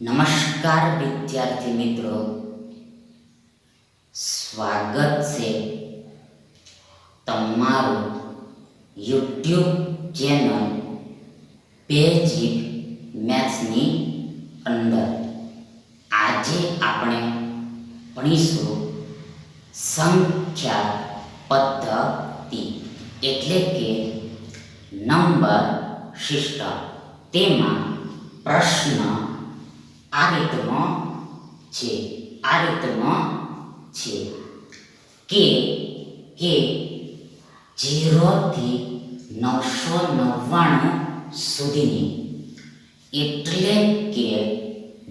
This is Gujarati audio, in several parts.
નમસ્કાર, વિદ્યાર્થી મિત્રો. સ્વાગત છે તમારું યુટ્યુબ ચેનલ બેઝિક મેથ્સની અંદર. આજે આપણે ભણીશું સંખ્યા પદ્ધતિ એટલે કે નંબર સિસ્ટમ. તેમાં પ્રશ્ન આ રીતનો છે આ રીતનો છે કે કે જીરોથી નવસો નવ્વાણું સુધીની એટલે કે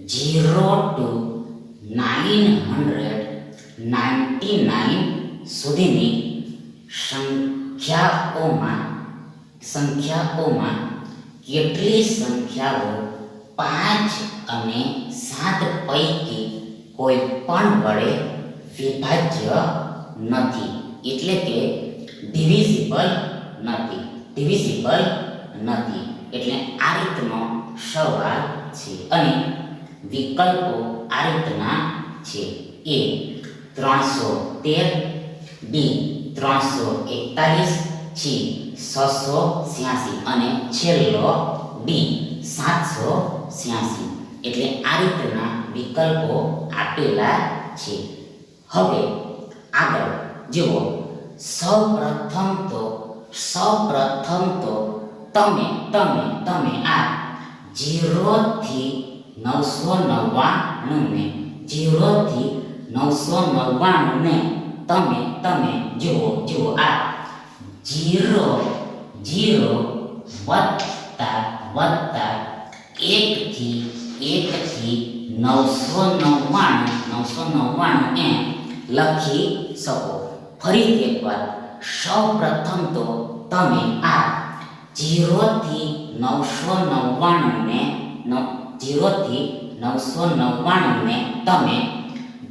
zero to nine hundred ninety nine સુધીની સંખ્યાઓમાં સંખ્યાઓમાં કેટલી સંખ્યાઓ પાંચ અને સાત પૈકી કોઈ પણ વડે વિભાજ્ય નથી. એટલે કે ડિવિઝિબલ નથી. ડિવિઝિબલ નથી. એટલે આ રીતનો સવાલ છે અને વિકલ્પો આ રીતના છે. એ ત્રણસો તેર, બી ત્રણસો એકતાલીસ, સી છસો છ્યાસી અને છેલ્લો, ડી સાતસો છ્યાસી એટલે આ રીતના વિકલ્પો આપેલા છે. હવે આગળ. જુઓ. સૌ પ્રથમ તો સૌ પ્રથમ તો તમે તમે તમે આ ઝીરોથી નવસો નવ્વાણુંને, જીરોથી નવસો નવ્વાણુંને તમે તમે જુઓ જુઓ આ જીરો જીરો વત્તા વત્તા એકથી એકથી નવસો નવ્વાણું નવસો નવ્વાણું એમ લખી શકો. ફરી એકવાર. સૌ પ્રથમ તો તમે આ જીરોથી નવસો નવ્વાણુંને જીરોથી નવસો નવ્વાણુંને તમે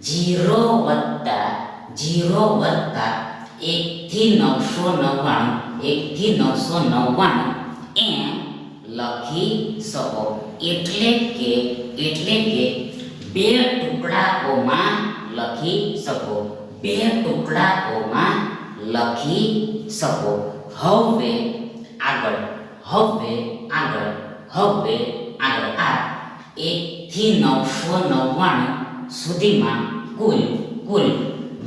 જીરો વત્તા જીરો વત્તા એકથી નવસો નવ્વાણું, એકથી નવસો નવ્વાણું એમ લખી શકો. એટલે કે એટલે કે બે ટુકડાઓમાં લખી શકો. બે ટુકડાઓમાં લખી શકો. હવે આગળ હવે આગળ હવે આગળ. આ એકથી નવસો નવ્વાણું સુધીમાં કુલ કુલ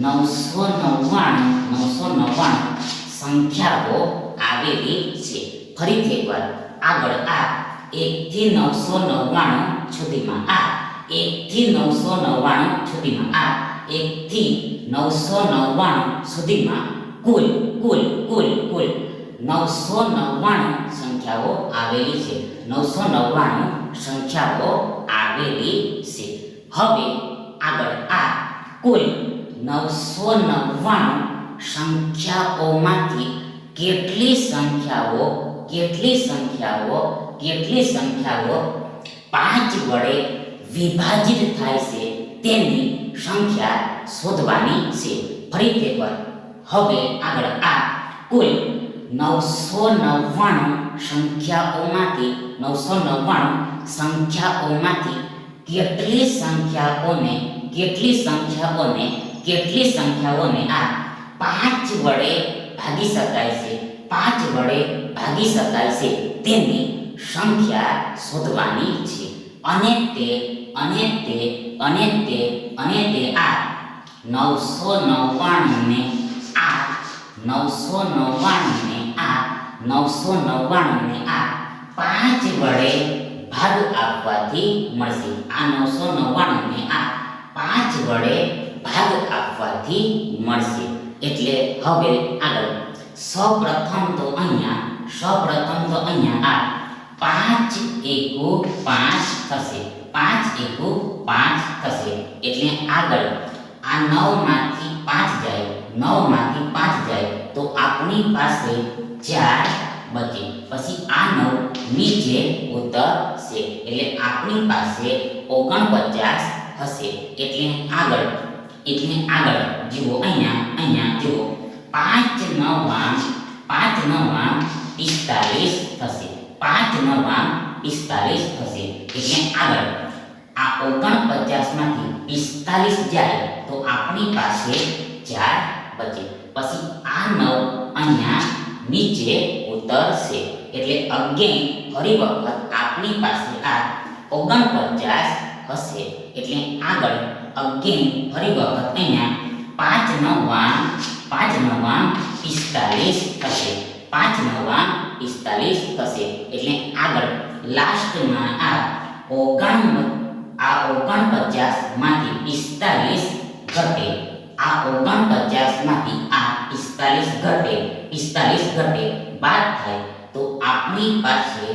નવસો નવ્વાણું નવસો નવ્વાણું સંખ્યાઓ આવેલી છે. ફરીથી એકવાર. આગળ આ એકથી નવસો નવ્વાણું સુધીમાં, આ એકથી નવસો નવ્વાણું સુધીમાં, આ એકથી નવસો નવ્વાણું સુધીમાં કુલ કુલ કુલ કુલ નવસો નવ્વાણું સંખ્યાઓ આવેલી છે. નવસો નવ્વાણું સંખ્યાઓ આવેલી છે. હવે આગળ આ કુલ નવસો નવ્વાણું સંખ્યાઓમાંથી કેટલી સંખ્યાઓ કેટલી સંખ્યાઓ કેટલી સંખ્યાઓ? પાંચ વડે વિભાજિત થાય છે તેની સંખ્યા શોધવાની છે. ફરીથી એકવાર. હવે આગળ આ કુલ નવસો નવ્વાણું સંખ્યાઓમાંથી, નવસો નવ્વાણું સંખ્યાઓમાંથી કેટલી સંખ્યાઓને કેટલી સંખ્યાઓને કેટલી સંખ્યાઓને આ પાંચ વડે ભાગી શકાય છે. પાંચ વડે ભાગી શકાય છે. તેની સંખ્યા શોધવાની છે. અને તે અને તે અને તે અને તે આ નવસો નવ્વાણુંને આ નવસો નવ્વાણુંને આ નવસો નવ્વાણુંને આ પાંચ વડે ભાગ આપવાથી મળશે. આ નવસો નવ્વાણુંને આ પાંચ વડે ભાગ આપવાથી મળશે. એટલે હવે આગળ. સૌપ્રથમ તો અહીંયા સૌપ્રથમ તો અહીંયા આ પાંચ એકુ પાંચ થશે પાંચ એકુ પાંચ થશે એટલે આગળ. આ નવમાંથી પાંચ જાય. નવમાંથી પાંચ જાય. તો આપણી પાસે ચાર બચે. પછી આ નવ નીચે ઉતરશે. એટલે આપણી પાસે ઓગણપચાસ હશે. એટલે આગળ. એટલે આગળ. જુઓ અહીંયા અહીંયા જુઓ. પાંચ નવા પાંચ નવા પિસ્તાલીસ થશે. પાંચ નવા પિસ્તાલીસ થશે. એટલે આગળ. આ ઓગણપચાસમાંથી પિસ્તાલીસ જાય તો આપણી પાસે ચાર બચે. પછી આ નવ અહીંયા નીચે ઉતરશે. એટલે અગેન ફરી વખત આપણી પાસે આ ઓગણપચાસ હશે. એટલે આગળ અગેન ફરી વખત અહીંયા પાંચ નવા પાંચ નવા પિસ્તાલીસ થશે. પાંચ નવા પિસ્તાલીસ થશે. એટલે આગળ લાસ્ટમાં આ ઓગણ આ ઓગણપચાસમાંથી પિસ્તાલીસ ઘટે. આ ઓગણપચાસમાંથી આ પિસ્તાલીસ ઘટે પિસ્તાલીસ ઘટે. બાદ થાય તો આપણી પાસે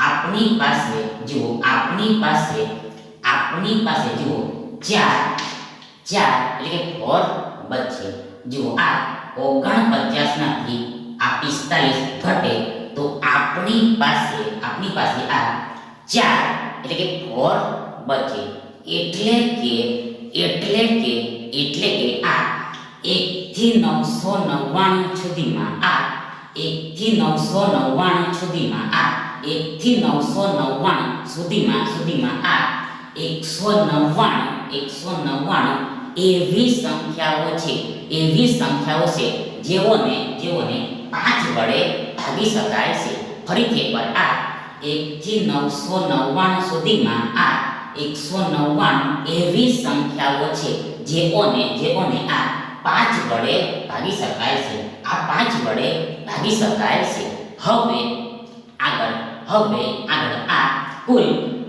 આપણી પાસે, જુઓ, આપણી પાસે આપણી પાસે જુઓ, ચાર ચાર એટલે કે ફોર બચે. જુઓ, આ ઓગણપચાસમાંથી આ પિસ્તાલીસ ઘટે તો આપણી પાસે આપણી પાસે આ ચાર એટલે કે ફોર બચે. એટલે કે એટલે કે એટલે કે આ એકથી નવસો નવ્વાણું સુધીમાં આ એકથી નવસો નવ્વાણું સુધીમાં આ એકથી નવસો નવ્વાણું સુધીમાં સુધીમાં આ એકસો નવ્વાણું એકસો નવ્વાણું એવી સંખ્યાઓ છે, એવી સંખ્યાઓ છે જેઓને જેઓને પાંચ વડે ભાગી શકાય છે. ફરીથી એકવાર આ એકથી નવસો નવ્વાણું સુધીમાં આ એકસો નવ્વાણું એવી સંખ્યાઓ છે જેઓને જેઓને આ પાંચ વડે ભાગી શકાય છે. આ પાંચ વડે ભાગી શકાય છે. હવે આગળ હવે આગળ આ કુલ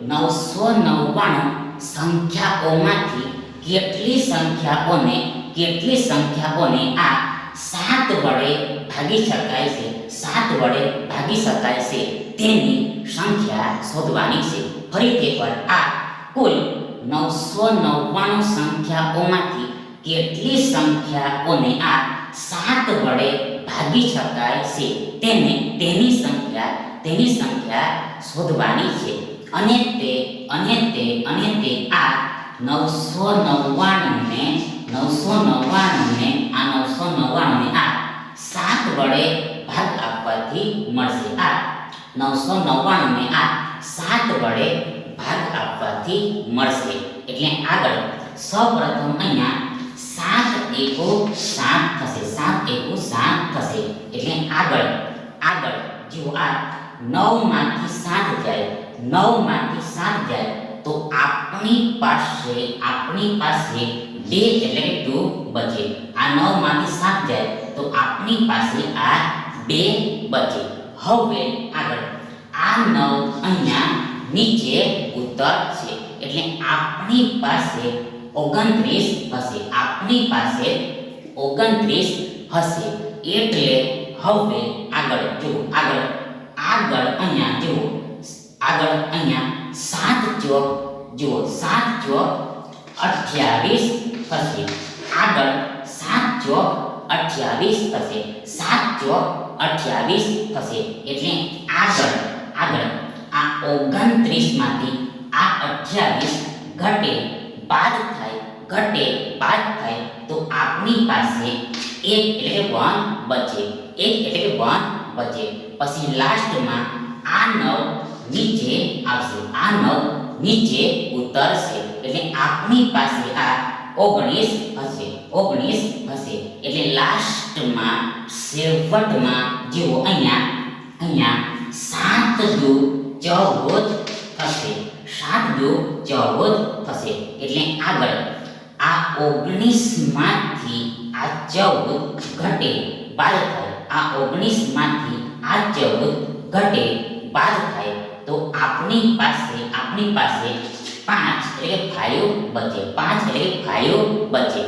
નવસો નવ્વાણું સંખ્યાઓમાંથી કેટલી સંખ્યાઓને કેટલી સંખ્યાઓને આ સાત વડે ભાગી શકાય છે. સાત વડે ભાગી શકાય છે. તેની સંખ્યા શોધવાની છે. ફરી એકવાર આ કુલ નવસો નવ્વાણું સંખ્યાઓમાંથી કેટલી સંખ્યાઓને આ સાત વડે ભાગી શકાય છે? તેને તેની સંખ્યા તેની સંખ્યા શોધવાની છે. અને તે અને તે અને તે આ નવસો નવ્વાણુંને નવસો નવ્વાણુંને, આ નવસો નવ્વાણુંને આ સાત વડે ભાગ આપવાથી મળશે. આ નવસો નવ્વાણુંને આ સાત વડે ભાગ આપવાથી મળશે. એટલે આગળ સૌપ્રથમ અહીંયા સાત એકો સાત થશે. સાત એકો સાત થશે. એટલે આગળ આગળ જો આ નવમાંથી સાત જાય નવમાંથી સાત જાય. તો આપણી પાસે આપણી પાસે બે એટલે કે ટુ બચે. આ નવમાંથી સાત જાય, તો આપણી પાસે આ બે બચે. હવે આગળ. આ નવ અહીંયા નીચે ઉતરશે એટલે આપણી પાસે ઓગણત્રીસ હશે. આપણી પાસે ઓગણત્રીસ હશે. એટલે હવે આગળ જુઓ આગળ આગળ અહીંયા જુઓ આગળ અહીંયા સાત ચોક જુઓ સાત ચોક અઠ્યાવીસ થશે આગળ સાત ચોક અઠ્યાવીસ થશે સાત ચોક અઠ્યાવીસ થશે એટલે આગળ આગળ આ ઓગણત્રીસમાંથી આ અઠ્યાવીસ ઘટે બાદ થાય ઘટે બાદ થાય તો આપણી પાસે એક એટલે કે વન બચે એક એટલે કે વન બચે પછી લાસ્ટમાં આ નવ નીચે આવશે આ નવ નીચે ઉતરશે એટલે આપની પાસે આ ઓગણીસ હશે. ઓગણીસ હશે. એટલે લાસ્ટમાં, છેવટમાં જેવો અહીંયા અહીંયા સાત દુ ચૌદ થશે. સાત દુ ચૌદ થશે. એટલે આગળ, આ ઓગણીસમાંથી આ ચૌદ ઘટે, બાદ થાય. આ ઓગણીસમાંથી આ ચૌદ ઘટે, બાદ થાય. તો આપની પાસે આપની પાસે પાંચ એટલે કે ફાઇવ બચે. પાંચ એટલે કે બચે.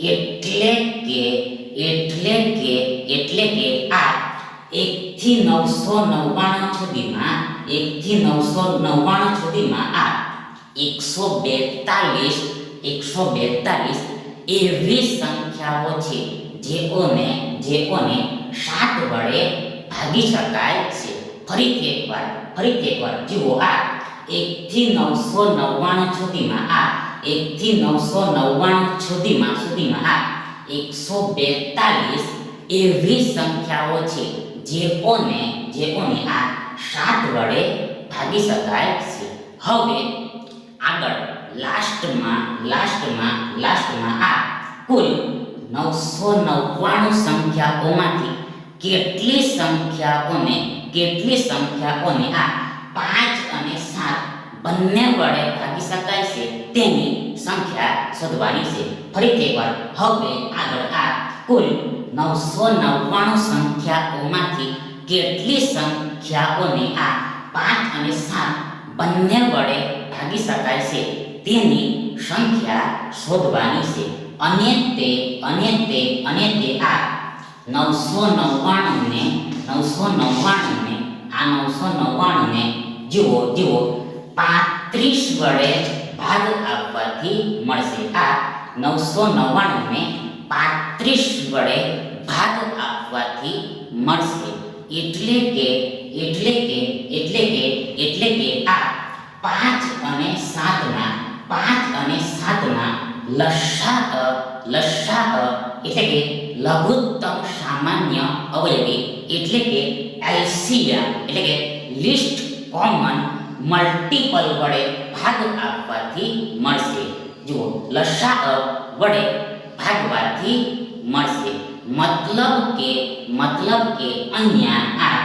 એટલે કે એટલે કે એટલે કે આ એકથી નવસો નવ્વાણું સુધીમાં, એકથી નવસો નવ્વાણું સુધીમાં આ એકસો બેતાલીસ એકસો બેતાલીસ એવી સંખ્યાઓ છે જેઓને જેઓને સાત વડે ભાગી શકાય છે. ફરીથી એકવાર ફરીથી એકવાર. જુઓ આ એકથી નવસો નવ્વાણું સુધીમાં, આ એકથી નવસો નવ્વાણું સુધીમાં સુધીમાં, આ એકસો બેતાલીસ એવી સંખ્યાઓ છે, જેઓને જેઓને આ સાત વડે ભાગી શકાય છે. હવે આગળ, લાસ્ટમાં લાસ્ટમાં લાસ્ટમાં આ કુલ નવસો નવ્વાણું સંખ્યાઓમાંથી કેટલી સંખ્યાઓને કેટલી સંખ્યાઓને આ પાંચ અને સાત બંને વડે ભાગી શકાય છે, તેની સંખ્યા શોધવાની છે. ફરીથી એકવાર, હવે આગળ આ કુલ નવસો નવ્વાણું સંખ્યાઓમાંથી કેટલી સંખ્યાઓને આ પાંચ અને સાત બંને વડે ભાગી શકાય છે, તેની સંખ્યા શોધવાની છે. અને તે અને તે અને તે આ નવસો નવ્વાણુંને નવસો નવ્વાણુંને, આ નવસો નવ્વાણુંને જુઓ જુઓ, પાંત્રીસ વડે ભાગ આપવાથી મળશે. આ નવસો નવ્વાણુંને પાંત્રીસ વડે ભાગ આપવાથી મળશે. એટલે કે એટલે કે એટલે કે એટલે કે આ પાંચ અને સાતના, પાંચ અને સાતના લસાઅ લસાઅ, એટલે કે લઘુત્તમ સામાન્ય અવયવી એટલે કે એલસીએમ એટલે કે લિસ્ટ કોમન મલ્ટીપલ વડે ભાગ આપવાથી મળશે. જુઓ, લસાઅ વડે ભાગવાથી મળશે. મતલબ કે મતલબ કે અહીંયા આ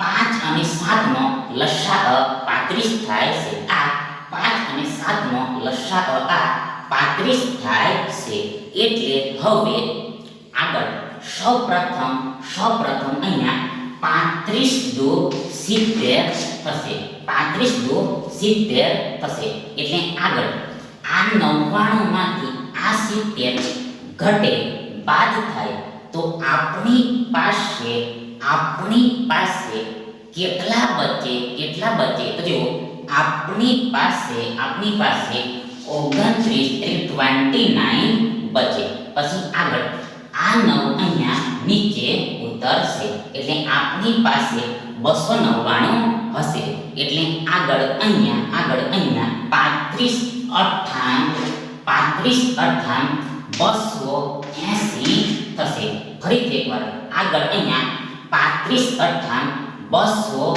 પાંચ અને સાતનો લસાઅ પાંત્રીસ થાય છે. આ પાંચ અને સાતનો લસાઅ આ પાંત્રીસ થાય છે. એટલે હવે આગળ સૌપ્રથમ સૌપ્રથમ અહીંયા પાંત્રીસ દો સિત્તેર થશે પાંત્રીસ દો સિત્તેર થશે એટલે આગળ આ નવ્વાણુંમાંથી આ સિત્તેર ઘટે બાદ થાય તો આપણી પાસે આપણી પાસે કેટલા બચે કેટલા બચે તો જુઓ આપણી પાસે આપણી પાસે ઓગણત્રીસ એટલે ટ્વેન્ટી નાઇન બચે પછી આગળ આ નવ અહીંયા નીચે ઉતરશે. એટલે આપણી પાસે બસો નવ્વાણું હશે. એટલે આગળ અહીંયા આગળ અહીંયા પાંત્રીસ અઠ્ઠાણ પાંત્રીસ અઠ્ઠાણ બસો એંસી થશે. ફરીથી એકવાર, આગળ અહીંયા પાંત્રીસ અઠ્ઠાણ બસો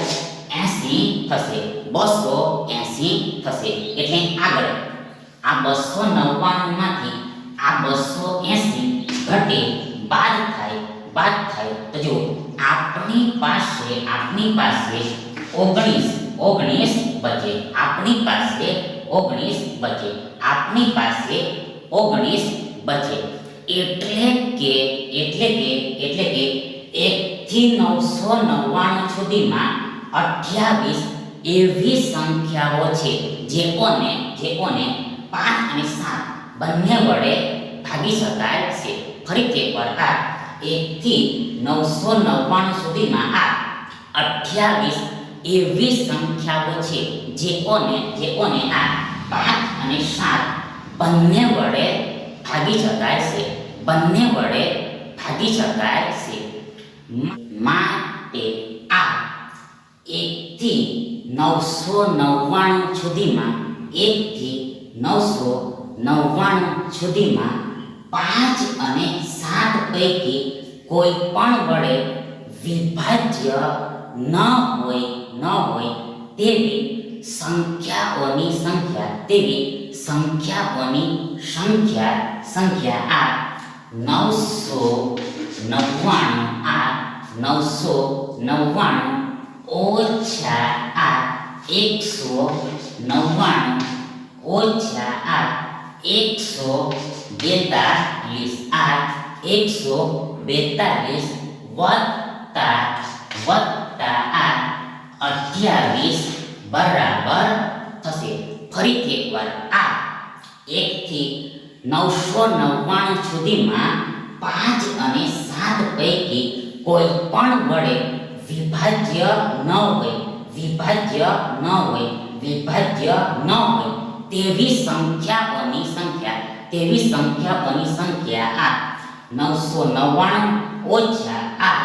એંસી થશે. બસો એંસી થશે. એટલે આગળ, આ બસો નવ્વાણુંમાંથી આ બસો એંસી ઘટે, બાદ થાય બાદ થાય. તો જો આપની પાસે આપની પાસે ઓગણીસ ઓગણીસ બચે. આપની પાસે ઓગણીસ બચે. આપની પાસે ઓગણીસ બચે. એટલે કે એટલે કે એટલે કે એકથી નવસો નવ્વાણું સુધીમાં અઠ્યાવીસ એવી સંખ્યાઓ છે જેઓને જેઓને પાંચ અને સાત બંને વડે ભાગી શકાય છે. ફરીથી એકવાર આ એકથી નવસો નવ્વાણું સુધીમાં આ અઠ્યાવીસ એવી સંખ્યાઓ છે, જેઓને જેઓને આ પાંચ અને સાત બંને વડે ભાગી શકાય છે. બંને વડે ભાગી શકાય છે. માટે આ એકથી નવસો નવ્વાણું સુધીમાં એકથી નવસો નવ્વાણું સુધીમાં પાંચ અને સાત પૈકી કોઈ પણ વડે વિભાજ્ય ન હોય ન હોય તેવી સંખ્યાઓની સંખ્યા, તેવી સંખ્યાઓની સંખ્યા સંખ્યા આ નવસો નવ્વાણું, આ નવસો નવ્વાણું ઓછા આ એકસો નવ્વાણું ઓછા આ એકસો બેતાલીસ આ એકસો બેતાલીસ વત્તા વત્તા આ અઠ્યાવીસ બરાબર થશે ફરીથી એકવાર આ એકથી નવસો નવ્વાણું સુધીમાં પાંચ અને સાત પૈકી કોઈ પણ વડે વિભાજ્ય ન હોય, વિભાજ્ય ન હોય, વિભાજ્ય ન હોય. તેવી સંખ્યાઓની સંખ્યા, તેવી સંખ્યાઓની સંખ્યા આ નવસો નવ્વાણું ઓછા આ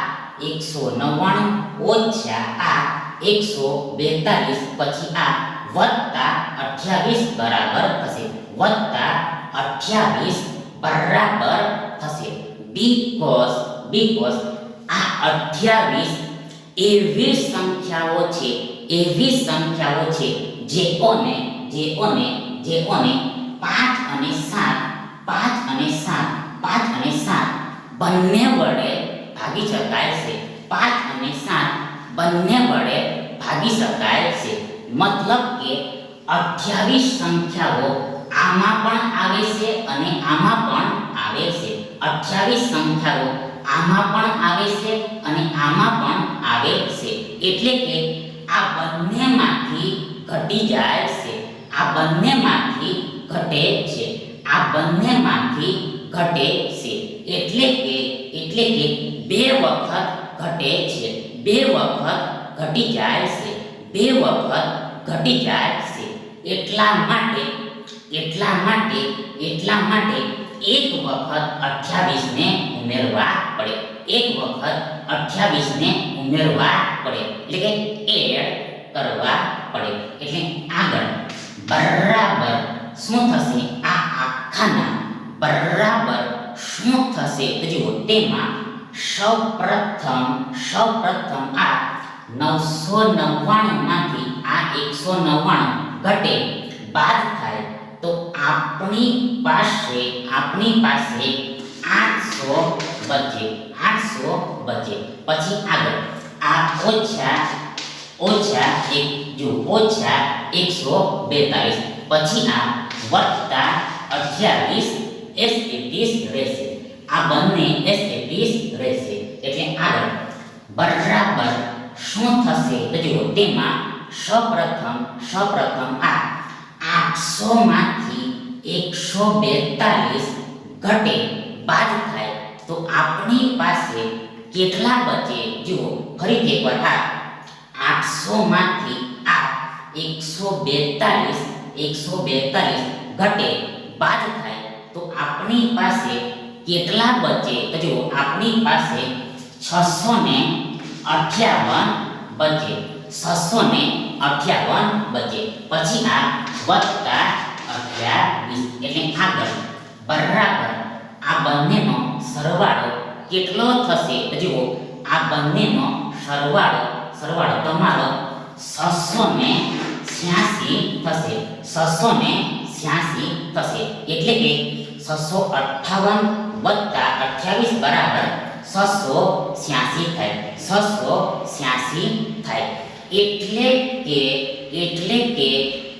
એકસો નવ્વાણું ઓછા આ એકસો બેતાલીસ પછી આ વત્તા અઠ્યાવીસ બરાબર થશે. વત્તા અઠ્યાવીસ બરાબર થશે. બીકોસ બીકોસ આ અઠ્યાવીસ એવી સંખ્યાઓ છે, એવી સંખ્યાઓ છે જેઓને જેઓને જેઓને પાંચ અને સાત, પાંચ અને સાત, પાંચ અને સાત બંને વડે ભાગી શકાય છે. પાંચ અને સાત બંને વડે ભાગી શકાય છે. મતલબ કે અઠ્યાવીસ સંખ્યાઓ આમાં પણ આવે છે અને આમાં પણ આવે છે. અઠ્યાવીસ સંખ્યાઓ આમાં પણ આવે છે અને આમાં પણ આવે છે. એટલે કે આ બંનેમાંથી ઘટી જાય છે. આ બંનેમાંથી ઘટે છે. આ બંનેમાંથી ઘટે છે. એટલે કે એટલે કે બે વખત ઘટે છે. બે વખત ઘટી જાય છે. બે વખત ઘટી જાય છે. એટલા માટે એટલા માટે એટલા માટે એક વખત 28 ને ઉમેરવા પડે. એક વખત 28 ને ઉમેરવા પડે. એટલે કે એડ કરવા પડે. એટલે આગળ બરાબર શું થશે? આ આખાના બરાબર શું થશે? તો જુઓ, તેમાં સૌપ્રથમ સૌપ્રથમ આ નવસો નવ્વાણું માંથી આ એકસો નવ્વાણું ઘટે બાદ થાય તો આપણી પાસે આપણી પાસે આઠસો બચે આઠસો બચે. પછી આગળ. આ ઓછા ઓછા એક, જો ઓછા એકસો બેતાલીસ, પછી આ વત્તા અઠ્યાવીસ એસ એકવીસ રહેશે. આ બંને એસ એકવીસ રહેશે. એટલે આગળ, બરાબર શું થશે? તો જુઓ, તેમાં સૌપ્રથમ સૌપ્રથમ આ આઠસો માંથી એકસો બેતાલીસ ઘટે બાદ થાય. તો આપણી પાસે કેટલા બચે? જુઓ, ફરીથી એકવાર આ આઠસો આ એકસો બેતાલીસ એકસો બેતાલીસ ઘટે બાદ થાય તો આપણી પાસે કેટલા બચે? તો જો આપણી પાસે છસો ને અઠ્યાવન બચે. છસો ને અઠ્યાવન બચે. પછી આ વત્તા અઠ્યાવીસ એટલે આગળ. બરાબર. આ બંનેનો સરવાળો કેટલો થશે? તો જુઓ, આ બંનેનો સરવાળો સરવાળો તમારો છસો ને છ્યાસી થશે. છસો ને છ્યાસી થશે. એટલે કે છસો અઠ્ઠાવન વત્તા અઠ્યાવીસ બરાબર છસો છ્યાસી થાય. છસો છ્યાસી થાય. એટલે કે એટલે કે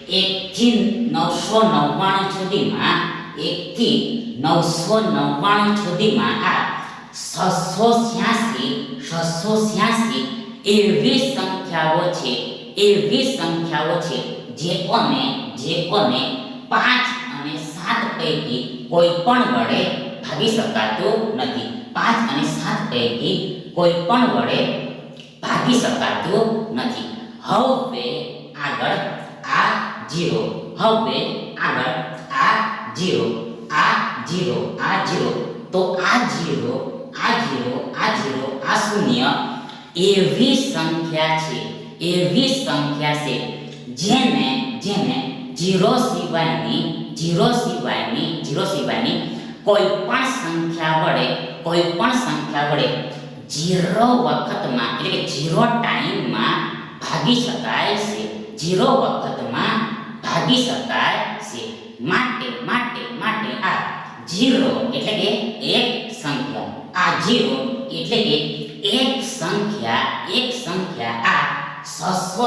એકથી નવસો નવ્વાણું સુધીમાં, એકથી નવસો નવ્વાણું સુધીમાં આ છસો છ્યાસી છસો છ્યાસી એવી સંખ્યાઓ છે, એવી સંખ્યાઓ છે જેઓને જેઓને પાંચ અને સાત પૈકી કોઈ પણ વડે ભાગી શકાતું નથી. પાંચ અને સાત પૈકી કોઈ પણ વડે ભાગી શકાતું નથી. હવે આગળ આ જીરો, હવે આગળ આ જીરો આ જીરો આ જીરો. તો આ જીરો આ જીરો આ જીરો, આ શૂન્ય એવી સંખ્યા છે, એવી સંખ્યા છે, જેને જેને જીરો સિવાયની જીરો સિવાયની જીરો સિવાયની કોઈ પણ સંખ્યા વડે, કોઈ પણ સંખ્યા વડે જીરો વખતમાં, એટલે કે જીરો ટાઈમમાં ભાગી શકાય છે, જીરો વખતમાં ભાગી શકાય છે. માટે માટે માટે આ જીરો એટલે કે એક સંખ્યા. આ જીરો એટલે કે એક સંખ્યા એક સંખ્યા આ છસો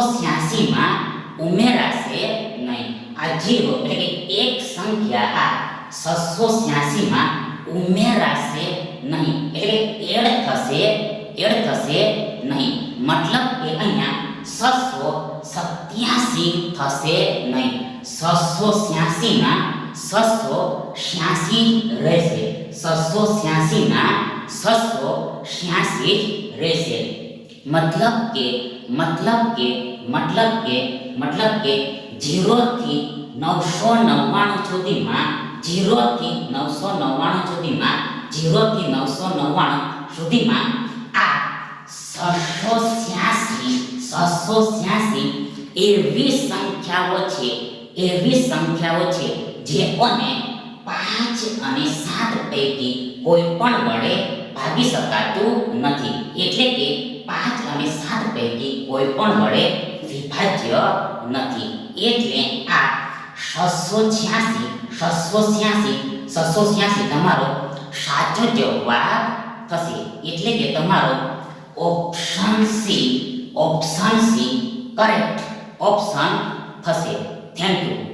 માં ઉમેરાશે નહીં. આ જીરો એટલે કે એક સંખ્યા આ છસો માં ઉમેરાશે નહીં. એટલે એડ થશે એડ થશે નહીં. મતલબ કે અહીંયા છસો સત્યાસી થશે નહીં. છસો માં છસો રહેશે. છસો છ્યાસીમાં છસો છ્યાસી રહેશે મતલબ કે મતલબ કે મતલબ કે મતલબ કે ઝીરોથી નવસો નવ્વાણું સુધીમાં જીરોથી નવસો નવ્વાણું સુધીમાં જીરોથી નવસો નવ્વાણું સુધીમાં આ છસો છ્યાસી છસો છ્યાસી એવી સંખ્યાઓ છે એવી સંખ્યાઓ છે જેઓને પાંચ અને સાત પૈકી કોઈ પણ વડે ભાગી શકાતું નથી. એટલે કે પાંચ અને સાત પૈકી કોઈ પણ વડે વિભાજ્ય નથી. એટલે આ છસો છ્યાસી છસો છ્યાસી છસો છ્યાસી તમારો સાચો જવાબ થશે. એટલે કે તમારો option C option C correct option થશે. Thank you